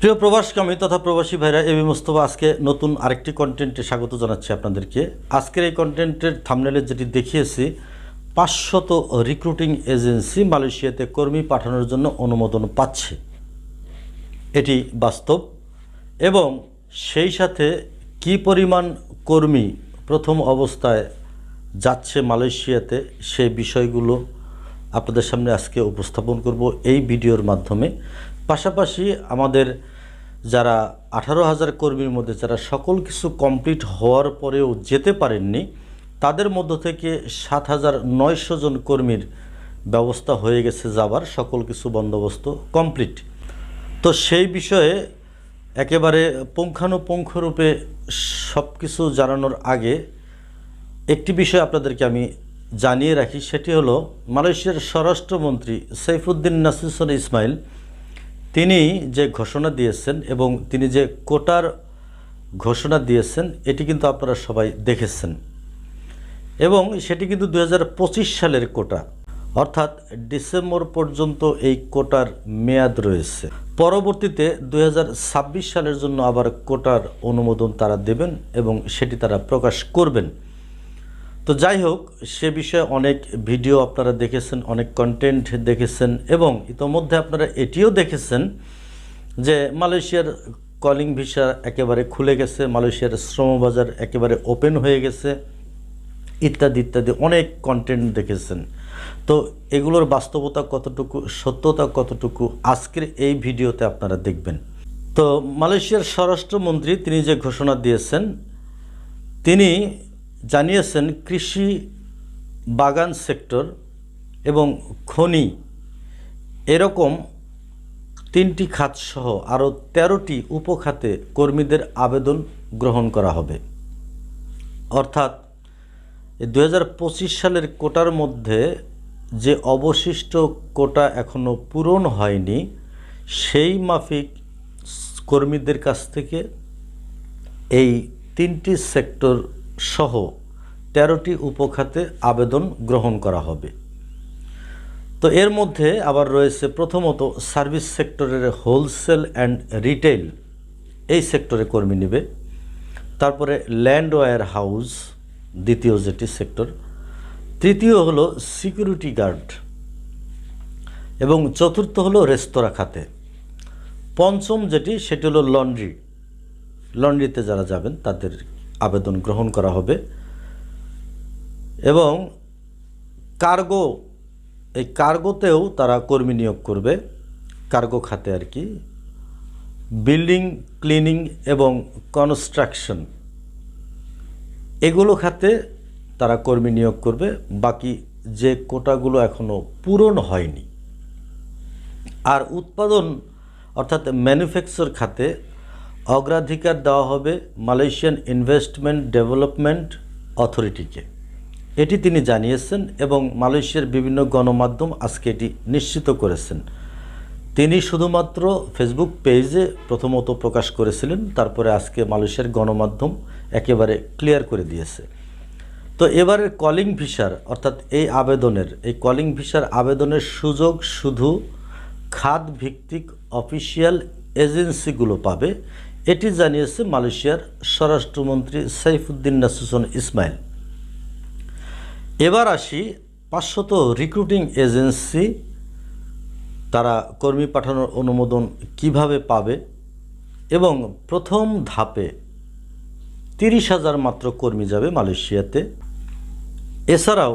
প্রিয় প্রবাসকামী তথা প্রবাসী ভাইরা এবি মোস্তফা আজকে নতুন আরেকটি কন্টেন্টে স্বাগত জানাচ্ছি আপনাদেরকে। আজকের এই কন্টেন্টের থামনেলে যেটি দেখিয়েছি, পাঁচশত রিক্রুটিং এজেন্সি মালয়েশিয়াতে কর্মী পাঠানোর জন্য অনুমোদন পাচ্ছে। এটি বাস্তব এবং সেই সাথে কি পরিমাণ কর্মী প্রথম অবস্থায় যাচ্ছে মালয়েশিয়াতে, সেই বিষয়গুলো আপনাদের সামনে আজকে উপস্থাপন করব। এই ভিডিওর মাধ্যমে পাশাপাশি আমাদের যারা আঠারো হাজার কর্মীর মধ্যে, যারা সকল কিছু কমপ্লিট হওয়ার পরেও যেতে পারেননি, তাদের মধ্য থেকে সাত হাজার নয়শো জন কর্মীর ব্যবস্থা হয়ে গেছে যাবার, সকল কিছু বন্দোবস্ত কমপ্লিট তো সেই বিষয়ে একেবারে পুঙ্খানুপুঙ্খরূপে সব কিছু জানানোর আগে একটি বিষয় আপনাদেরকে আমি জানিয়ে রাখি, সেটি হলো মালয়েশিয়ার স্বরাষ্ট্রমন্ত্রী সাইফুদ্দিন নাসিসন ইসমাইল তিনি যে ঘোষণা দিয়েছেন এবং তিনি যে কোটার ঘোষণা দিয়েছেন, এটি কিন্তু আপনারা সবাই দেখেছেন। এবং সেটি কিন্তু দু হাজার পঁচিশ সালের কোটা। অর্থাৎ ডিসেম্বর পর্যন্ত এই কোটার মেয়াদ রয়েছে। পরবর্তীতে দুই হাজার ছাব্বিশ সালের জন্য আবার কোটার অনুমোদন তারা দেবেন এবং সেটি তারা প্রকাশ করবেন। তো যাই হোক, সে বিষয়ে অনেক ভিডিও আপনারা দেখেছেন, অনেক কন্টেন্ট দেখেছেন এবং ইতোমধ্যে আপনারা এটিও দেখেছেন যে মালয়েশিয়ার কলিং ভিসা একেবারে খুলে গেছে, মালয়েশিয়ার শ্রমবাজার একেবারে ওপেন হয়ে গেছে, ইত্যাদি ইত্যাদি অনেক কন্টেন্ট দেখেছেন। তো এগুলোর বাস্তবতা কতটুকু, সত্যতা কতটুকু, আজকের এই ভিডিওতে আপনারা দেখবেন। তো মালয়েশিয়ার স্বরাষ্ট্রমন্ত্রী তিনি যে ঘোষণা দিয়েছেন, তিনি জানিয়েছেন কৃষি বাগান সেক্টর এবং খনি। এরকম তিনটি খাতসহ আরও তেরোটি উপখাতে কর্মীদের আবেদন গ্রহণ করা হবে। অর্থাৎ দু হাজার পঁচিশ সালের কোটার মধ্যে যে অবশিষ্ট কোটা এখনও পূরণ হয়নি, সেই মাফিক কর্মীদের কাছ থেকে এই তিনটি সেক্টর সহ তেরোটি উপখাতে আবেদন গ্রহণ করা হবে। তো এর মধ্যে আবার রয়েছে প্রথমত সার্ভিস সেক্টরের হোলসেল অ্যান্ড রিটেল এই সেক্টরে কর্মী নেবে। তারপরে ল্যান্ড ওয়্যার হাউস, দ্বিতীয় যেটি সেক্টর। তৃতীয় হলো সিকিউরিটি গার্ড। এবং চতুর্থ হলো রেস্তোরাঁ খাতে। পঞ্চম যেটি, সেটি হলো লন্ড্রি। লন্ড্রিতে যারা যাবেন তাদের আবেদন গ্রহণ করা হবে। এবং কার্গো, এই কার্গোতেও তারা কর্মী নিয়োগ করবে। কার্গো খাতে আর কি। বিল্ডিং, ক্লিনিং এবং কনস্ট্রাকশন, এগুলো খাতে তারা কর্মী নিয়োগ করবে। বাকি যে কোটাগুলো এখনও পূরণ হয়নি। আর উৎপাদন অর্থাৎ ম্যানুফ্যাকচার খাতে অগ্রাধিকার দেওয়া হবে মালয়েশিয়ান ইনভেস্টমেন্ট ডেভেলপমেন্ট অথরিটিকে। এটি তিনি জানিয়েছেন এবং মালয়েশিয়ার বিভিন্ন গণমাধ্যম আজকে এটি নিশ্চিত করেছেন। তিনি শুধুমাত্র ফেসবুক পেজে প্রথমত প্রকাশ করেছিলেন, তারপরে আজকে মালয়েশিয়ার গণমাধ্যম একেবারে ক্লিয়ার করে দিয়েছে। তো এবারের কলিং ভিসার, অর্থাৎ এই আবেদনের, এই কলিং ভিসার আবেদনের সুযোগ শুধু খাত ভিত্তিক অফিসিয়াল এজেন্সিগুলো পাবে এটি জানিয়েছে মালয়েশিয়ার স্বরাষ্ট্রমন্ত্রী সাইফুদ্দিন নাসুসন ইসমাইল। এবার আসি পাঁচশত রিক্রুটিং এজেন্সি, তারা কর্মী পাঠানোর অনুমোদন কীভাবে পাবে এবং প্রথম ধাপে তিরিশ হাজার মাত্র কর্মী যাবে মালয়েশিয়াতে। এছাড়াও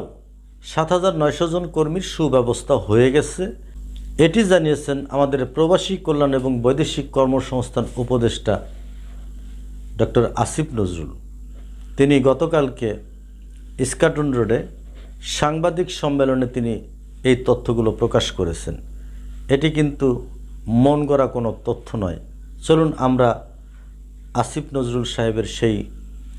সাত হাজার নয়শো জন কর্মীর সুব্যবস্থা হয়ে গেছে। এটি জানিয়েছেন আমাদের প্রবাসী কল্যাণ এবং বৈদেশিক কর্মসংস্থান উপদেষ্টা ডক্টর আসিফ নজরুল। তিনি গতকালকে ইস্কাটন রোডে সাংবাদিক সম্মেলনে তিনি এই তথ্যগুলো প্রকাশ করেছেন। এটি কিন্তু মন গড়া কোনো তথ্য নয়। চলুন আমরা আসিফ নজরুল সাহেবের সেই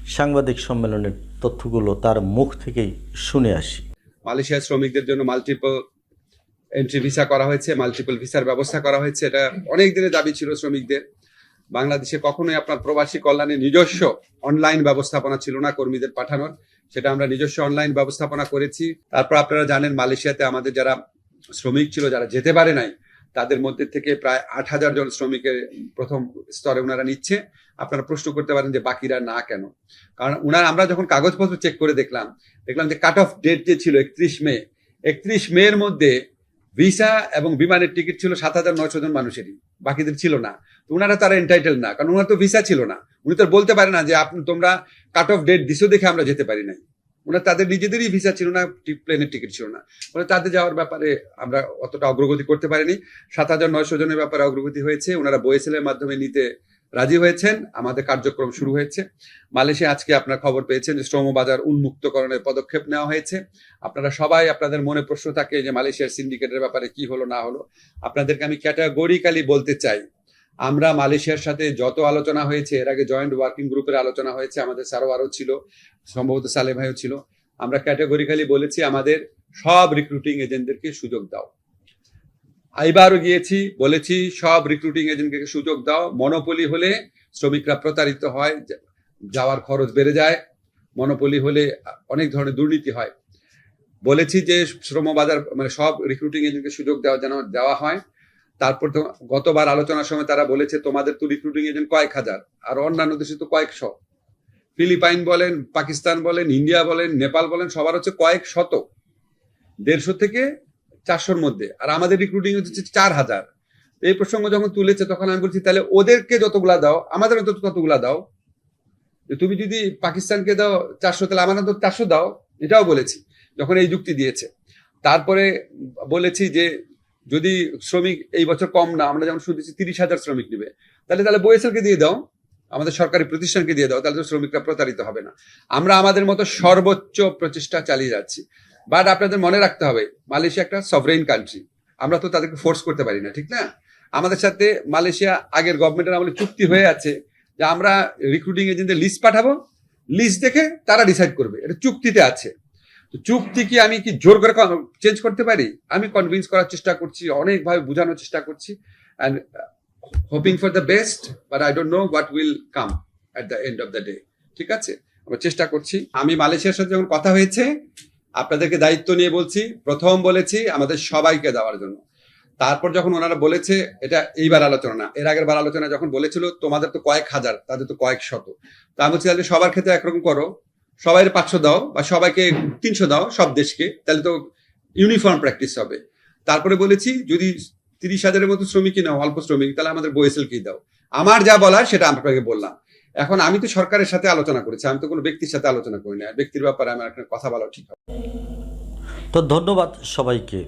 সাংবাদিক সম্মেলনের তথ্যগুলো তার মুখ থেকেই শুনে আসি। মালয়েশিয়ার শ্রমিকদের জন্য মাল্টিপল এন্ট্রি ভিসা করা হয়েছে মাল্টিপল ভিসার ব্যবস্থা করা হয়েছে। এটা অনেক দিনের দাবি ছিল শ্রমিকদের। বাংলাদেশে কখনোই আপনার প্রবাসী কল্যাণে নিজস্ব অনলাইন ব্যবস্থাপনা ছিল না কর্মীদের পাঠানোর। সেটা আমরা নিজস্ব অনলাইন ব্যবস্থাপনা করেছি। তারপর আপনারা জানেন, মালয়েশিয়াতে আমাদের যারা শ্রমিক ছিল, যারা যেতে পারে নাই, তাদের মধ্যে থেকে প্রায় আট হাজার জন শ্রমিকের প্রথম স্তরে ওনারা নিচ্ছে। আপনারা প্রশ্ন করতে পারেন যে বাকিরা না কেন? কারণ ওনারা আমরা যখন কাগজপত্র চেক করে দেখলাম দেখলাম যে কাট অফ ডেট যে ছিল একত্রিশ মে একত্রিশ মে এর মধ্যে ভিসা এবং বিমানের টিকিট ছিল সাত হাজার নয়শো জন মানুষেরই, বাকিদের ছিল না। ওনারা তারা এন্টাইটেল না, কারণ ওনার তো ভিসা ছিল না। উনি তো বলতে পারে না যে আপনি, তোমরা কাট অফ ডেট দিছো দেখে আমরা যেতে পারি নাই। ওনার তাদের নিজেদেরই ভিসা ছিল না প্লেনের টিকিট ছিল না। ফলে তাদের যাওয়ার ব্যাপারে আমরা অতটা অগ্রগতি করতে পারিনি। সাত হাজার নয়শো জনের ব্যাপারে অগ্রগতি হয়েছে। ওনারা বয়েসেলের মাধ্যমে নিতে রাজি হয়েছেন? আমাদের কার্যক্রম শুরু হয়েছে। মালয়েশিয়া আজকে আপনার খবর পেয়েছেন যে শ্রম বাজার উন্মুক্তকরণের পদক্ষেপ নেওয়া হয়েছে। আপনারা সবাই আপনাদের মনে প্রশ্ন থাকে যে মালয়েশিয়ার সিন্ডিকেটের ব্যাপারে কি হলো, না হলো। আপনাদেরকে আমি ক্যাটাগরিক্যালি বলতে চাই, আমরা মালয়েশিয়ার সাথে যত আলোচনা হয়েছে, এর আগে জয়েন্ট ওয়ার্কিং গ্রুপের আলোচনা হয়েছে, আমাদের সারোয়ারও ছিল, সম্ভবত সালে ভাইও ছিল, আমরা ক্যাটাগরিক্যালি বলেছি আমাদের সব রিক্রুটিং এজেন্টদেরকে সুযোগ দাও। এইবারও গিয়েছি, বলেছি, সব রিক্রুটিং এজেন্টকে সুযোগ দাও। মনোপলি হলে শ্রমিকরা প্রতারিত হয় যাওয়ার খরচ বেড়ে যায়। মনোপলি হলে অনেক ধরনের দুর্নীতি হয়। বলেছি যে শ্রম বাজার মানে সব রিক্রুটিং এজেন্টকে সুযোগ দেওয়া যেন, দেওয়া হয়। তারপর তো গতবার আলোচনার সময় তারা বলেছে, তোমাদের তো রিক্রুটিং এজেন্ট কয়েক হাজার, আর অন্যান্য দেশে তো কয়েকশো। ফিলিপাইন বলেন, পাকিস্তান বলেন, ইন্ডিয়া বলেন, নেপাল বলেন, সবার হচ্ছে কয়েক শত দেড়শো থেকে চারশোর মধ্যে। আর আমাদের রিক্রুটিং হচ্ছে চার হাজার। এই প্রসঙ্গ যখন তুলেছে, তখন আমি বলছি, তাহলে ওদেরকে যতগুলা দাও, আমাদের অন্তত ততগুলা দাও। তুমি যদি পাকিস্তানকে দাও চারশো, তাহলে আমার অন্তত চারশো দাও। এটাও বলেছি, যখন এই যুক্তি দিয়েছে। তারপরে বলেছি যে, যদি শ্রমিক এই বছর কম না, আমরা যেমন শুনতেছি তিরিশ হাজার শ্রমিক নেবে। তাহলে তাহলে বয়েসেলকে দিয়ে দাও। আমাদের সরকারি প্রতিষ্ঠানকে দিয়ে দাও, তাহলে তো শ্রমিকরা প্রতারিত হবে না। আমরা আমাদের মতো সর্বোচ্চ প্রচেষ্টা চালিয়ে যাচ্ছি। বাট আপনাদের মনে রাখতে হবে, মালয়েশিয়া একটা সভরেইন কান্ট্রি আমরা তো তাদেরকে ফোর্স করতে পারি না, ঠিক না? আমাদের সাথে মালয়েশিয়া আগের গভর্নমেন্টের আমলে চুক্তি হয়ে আছে যে আমরা রিক্রুটিং এজেন্টদের লিস্ট পাঠাবো লিস্ট দেখে তারা ডিসাইড করবে, এটা চুক্তিতে আছে। তো চুক্তি কি আমি কি জোর করে চেঞ্জ করতে পারি? আমি কনভিন্স করার চেষ্টা করছি, অনেকভাবে বোঝানোর চেষ্টা করছি and hoping for the best but I don't know what will come at the end of the day ঠিক আছে? আমরা চেষ্টা করছি। আমি মালয়েশিয়ার সাথে যখন কথা হয়েছে আপনাদেরকে দায়িত্ব নিয়ে বলছি, প্রথম বলেছি আমাদের সবাইকে দেওয়ার জন্য। তারপর যখন ওনারা বলেছে, এটা এইবার আলোচনা না, এর আগের বার আলোচনা যখন বলেছিল, তোমাদের তো কয়েক হাজার, তাদের তো কয়েক শত। তা আমি বলছি, তাহলে সবার ক্ষেত্রে একরকম করো। সবাই পাঁচশো দাও বা সবাইকে তিনশো দাও সব দেশকে, তাহলে তো ইউনিফর্ম প্র্যাকটিস হবে। তারপরে বলেছি, যদি তিরিশ হাজারের মতো শ্রমিকই নাও, অল্প শ্রমিক, তাহলে আমাদের বয়েসেলকেই দাও। আমার যা বলার সেটা আপনাকে বললাম। এখন আমি তো সরকারের সাথে আলোচনা করেছি, আমি তো কোনো ব্যক্তির সাথে আলোচনা করি না ব্যক্তির ব্যাপারে আমার একটা কথা বলা ঠিক হবে। তো ধন্যবাদ সবাইকে।